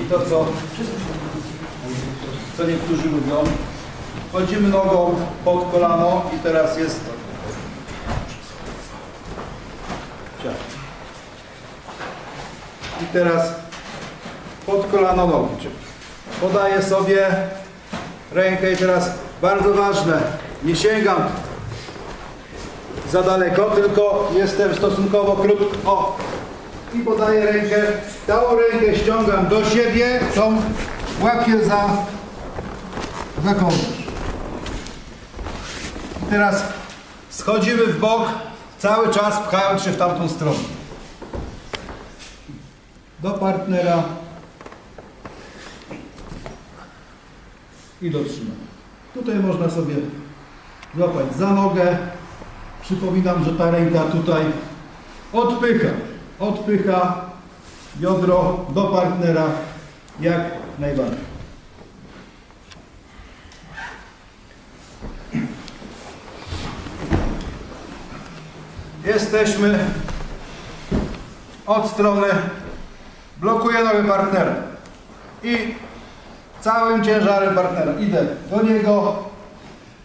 I to co, co niektórzy lubią. Chodzimy nogą pod kolano i teraz jest. I teraz pod kolano nogi. Podaję sobie rękę i teraz bardzo ważne, nie sięgam za daleko, tylko jestem stosunkowo krótko. O! I podaję rękę, tą rękę ściągam do siebie, tą łapię za, za kołnierz. I teraz schodzimy w bok, cały czas pchając się w tamtą stronę. Do partnera i dotrzymamy. Tutaj można sobie złapać za nogę. Przypominam, że ta ręka tutaj odpycha, odpycha biodro do partnera jak najbardziej. Jesteśmy od strony, blokuję nogę partnera i całym ciężarem partnera idę do niego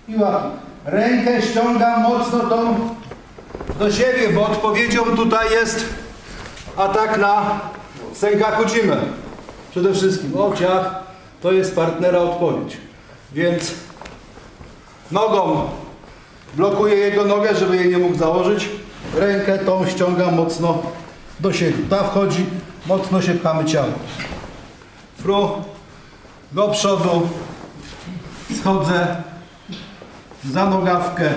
i łapię. Rękę ściągam mocno tą do siebie, bo odpowiedzią tutaj jest atak na Senkakucimę. Przede wszystkim ociach to jest partnera odpowiedź. Więc nogą blokuję jego nogę, żeby jej nie mógł założyć. Rękę tą ściągam mocno do siebie. Ta wchodzi, mocno się pchamy ciało. Fru, do przodu, schodzę za nogawkę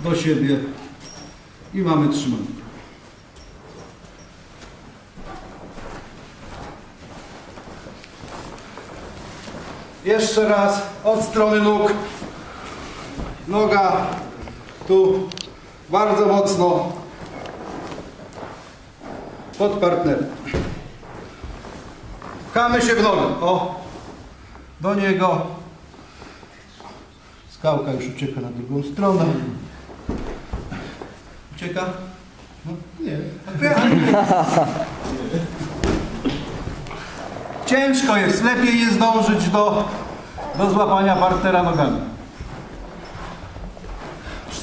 do siebie i mamy trzymanie. Jeszcze raz od strony nóg. Noga tu bardzo mocno pod partnerem. Pchamy się w nogę. O, do niego. Skałka już ucieka na drugą stronę. Ucieka? No, nie. Ciężko jest, lepiej jest dążyć do, do złapania partnera nogami.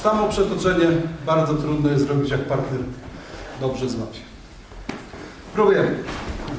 Samo przetoczenie bardzo trudno jest zrobić, jak partner dobrze złapie. Próbujemy.